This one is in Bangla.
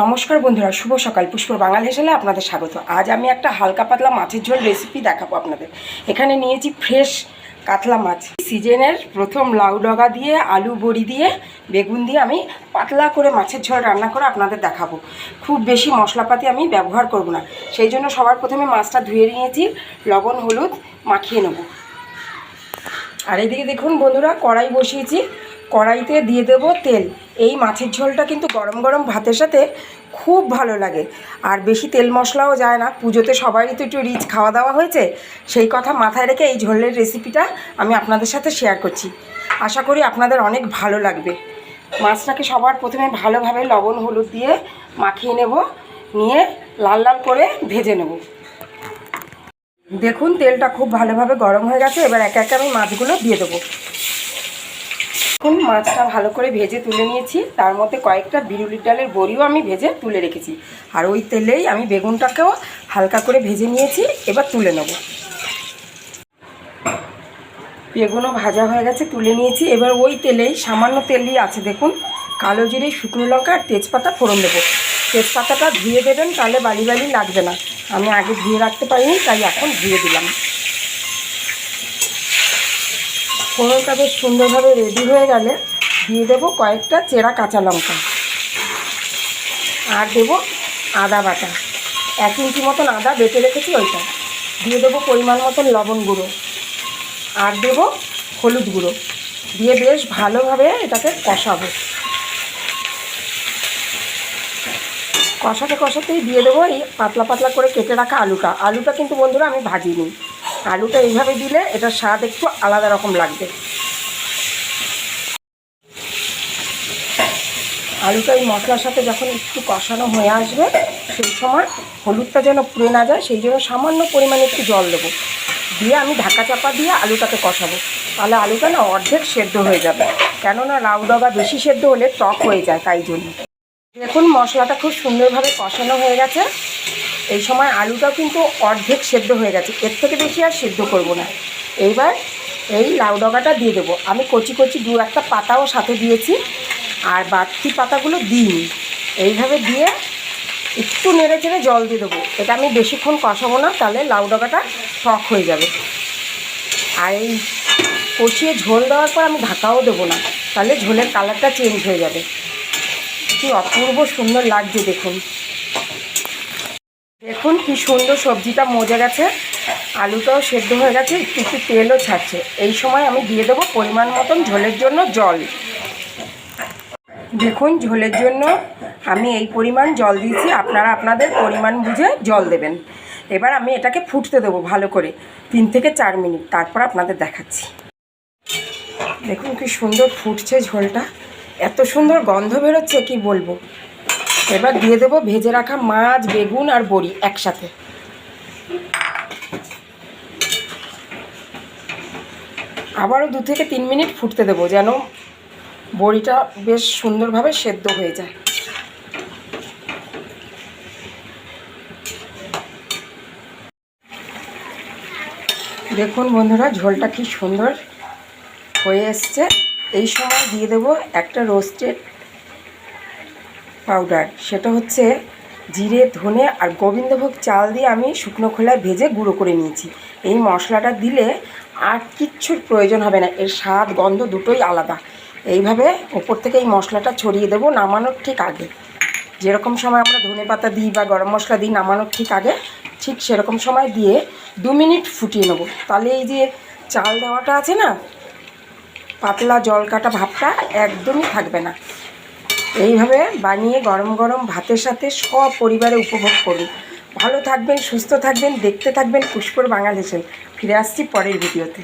নমস্কার বন্ধুরা, শুভ সকাল। পুষ্পর বাঙাল হেসেলে আপনাদের স্বাগত। আজ আমি একটা হালকা পাতলা মাছের ঝোল রেসিপি দেখাবো আপনাদের। এখানে নিয়েছি ফ্রেশ কাতলা মাছ। সিজনের প্রথম লাউ ডগা দিয়ে, আলু বড়ি দিয়ে, বেগুন দিয়ে আমি পাতলা করে মাছের ঝোল রান্না করে আপনাদের দেখাবো। খুব বেশি মশলাপাতি আমি ব্যবহার করব না। সেই জন্য সবার প্রথমে মাছটা ধুয়ে নিয়েছি, লবণ, হলুদ মাখিয়ে নেব। আর এদিকে দেখুন বন্ধুরা, কড়াই বসিয়েছি। কড়াইতে দিয়ে দেবো তেল। এই মাছের ঝোলটা কিন্তু গরম গরম ভাতের সাথে খুব ভালো লাগে। আর বেশি তেল মশলাও যায় না। পুজোতে সবারই তো একটু রিচ খাওয়া দাওয়া হয়েছে। সেই কথা মাথায় রেখে এই ঝোলের রেসিপিটা আমি আপনাদের সাথে শেয়ার করছি। আশা করি আপনাদের অনেক ভালো লাগবে। মাছটাকে সবার প্রথমে ভালোভাবে লবণ, হলুদ দিয়ে মাখিয়ে নেব। নিয়ে লাল লাল করে ভেজে নেব। দেখুন, তেলটা খুব ভালোভাবে গরম হয়ে গেছে। এবার একে একে আমি মাছগুলো দিয়ে দেবো। মাছটা ভালো করে ভেজে তুলে নিয়েছি। তার মধ্যে কয়েকটা বিরুলির ডালের বড়িও আমি ভেজে তুলে রেখেছি। আর ওই তেলেই আমি বেগুনটাকেও হালকা করে ভেজে নিয়েছি, এবার তুলে নেব। বেগুনও ভাজা হয়ে গেছে, তুলে নিয়েছি। এবার ওই তেলেই, সামান্য তেলই আছে দেখুন, কালো জিরে, শুকনো লঙ্কা আর তেজপাতা ফোড়ন দেবো। তেজপাতাটা ধুয়ে দেবেন, তাহলে বালি বালি লাগবে না। আমি আগে ধুয়ে রাখতে পারিনি, তাই এখন ধুয়ে দিলাম। ফোড়নটা বেশ সুন্দরভাবে রেডি হয়ে গেলে দিয়ে দেবো কয়েকটা চেরা কাঁচা লঙ্কা। আর দেবো আদা বাটা। এক ইঞ্চি মতন আদা বেটে রেখেছি ওইটা। দিয়ে দেবো পরিমাণ মতন লবণ গুঁড়ো। আর দেবো হলুদ গুঁড়ো। দিয়ে বেশ ভালোভাবে এটাকে কষাবো। কষাতে কষাতেই দিয়ে দেবো এই পাতলা পাতলা করে কেটে রাখা আলুটা। আলুটা কিন্তু বন্ধুরা আমি ভাজিনি। আলুটা এইভাবে দিলে এটার স্বাদ একটু আলাদা রকম লাগবে। আলুটা এই মশলার সাথে যখন একটু কষানো হয়ে আসবে, সেই সময় হলুদটা যেন পুড়ে না যায়, সেই জন্য সামান্য পরিমাণে একটু জল দেবো। দিয়ে আমি ঢাকা চাপা দিয়ে আলুটাকে কষাবো। তাহলে আলুটা না অর্ধেক সেদ্ধ হয়ে যাবে। কেননা লাউ ডগা বেশি সেদ্ধ হলে টক হয়ে যায়, তাই জন্য। দেখুন, মশলাটা খুব সুন্দরভাবে কষানো হয়ে গেছে। এই সময় আলুটাও কিন্তু অর্ধেক সেদ্ধ হয়ে গেছে। এর থেকে বেশি আর সেদ্ধ করব না। এইবার এই লাউ ডগাটা দিয়ে দেবো। আমি কচি কচি দু একটা পাতাও সাথে দিয়েছি, আর বাড়তি পাতাগুলো দিইনি। এইভাবে দিয়ে একটু নেড়ে চেড়ে জল দিয়ে দেবো। এটা আমি বেশিক্ষণ কষাবো না, তাহলে লাউ ডগাটা টক হয়ে যাবে। আর এই কষিয়ে ঝোল দেওয়ার পর আমি ঢাকাও দেবো না, তাহলে ঝোলের কালারটা চেঞ্জ হয়ে যাবে। কি অপূর্ব সুন্দর লাগছে দেখুন। দেখুন কি সুন্দর সবজিটা মজে গেছে। আলুটাও সেদ্ধ হয়ে গেছে, একটু একটু তেলও ছাড়ছে। এই সময় আমি দিয়ে দেবো পরিমাণ মতন ঝোলের জন্য জল। দেখুন ঝোলের জন্য আমি এই পরিমাণ জল দিয়েছি, আপনারা আপনাদের পরিমাণ বুঝে জল দেবেন। এবার আমি এটাকে ফুটতে দেবো ভালো করে, তিন থেকে চার মিনিট, তারপর আপনাদের দেখাচ্ছি। দেখুন কি সুন্দর ফুটছে ঝোলটা, এত সুন্দর গন্ধ বেরোচ্ছে, কি বলব? এবার দিয়ে দেবো ভেজে রাখা মাছ, বেগুন আর বড়ি একসাথে। আবারও দু থেকে তিন মিনিট ফুটতে দেবো যেন বড়িটা বেশ সুন্দরভাবে সেদ্ধ হয়ে যায়। দেখুন বন্ধুরা, ঝোলটা কি সুন্দর হয়ে এসছে। এই সময় দিয়ে দেবো একটা রোস্টেড পাউডার। সেটা হচ্ছে জিরে, ধনে আর গোবিন্দভোগ চাল দিয়ে আমি শুকনো খোলায় ভেজে গুঁড়ো করে নিয়েছি। এই মশলাটা দিলে আর কিচ্ছুর প্রয়োজন হবে না, এর স্বাদ, গন্ধ দুটোই আলাদা। এইভাবে ওপর থেকে এই মশলাটা ছড়িয়ে দেবো নামানোর ঠিক আগে। যেরকম সময় আমরা ধনে পাতা দিই বা গরম মশলা দিই নামানোর ঠিক আগে, ঠিক সেরকম সময় দিয়ে দু মিনিট ফুটিয়ে নেব। তাহলে এই যে চাল দেওয়াটা আছে না, পাতলা জল কাটা ভাবটা একদমই থাকবে না। এইভাবে বানিয়ে গরম গরম ভাতের সাথে সপরিবারে পরিবারে উপভোগ করুন। ভালো থাকবেন, সুস্থ থাকবেন, দেখতে থাকবেন পুষ্পর বাঙালি ফিরে আসছি পরের ভিডিওতে।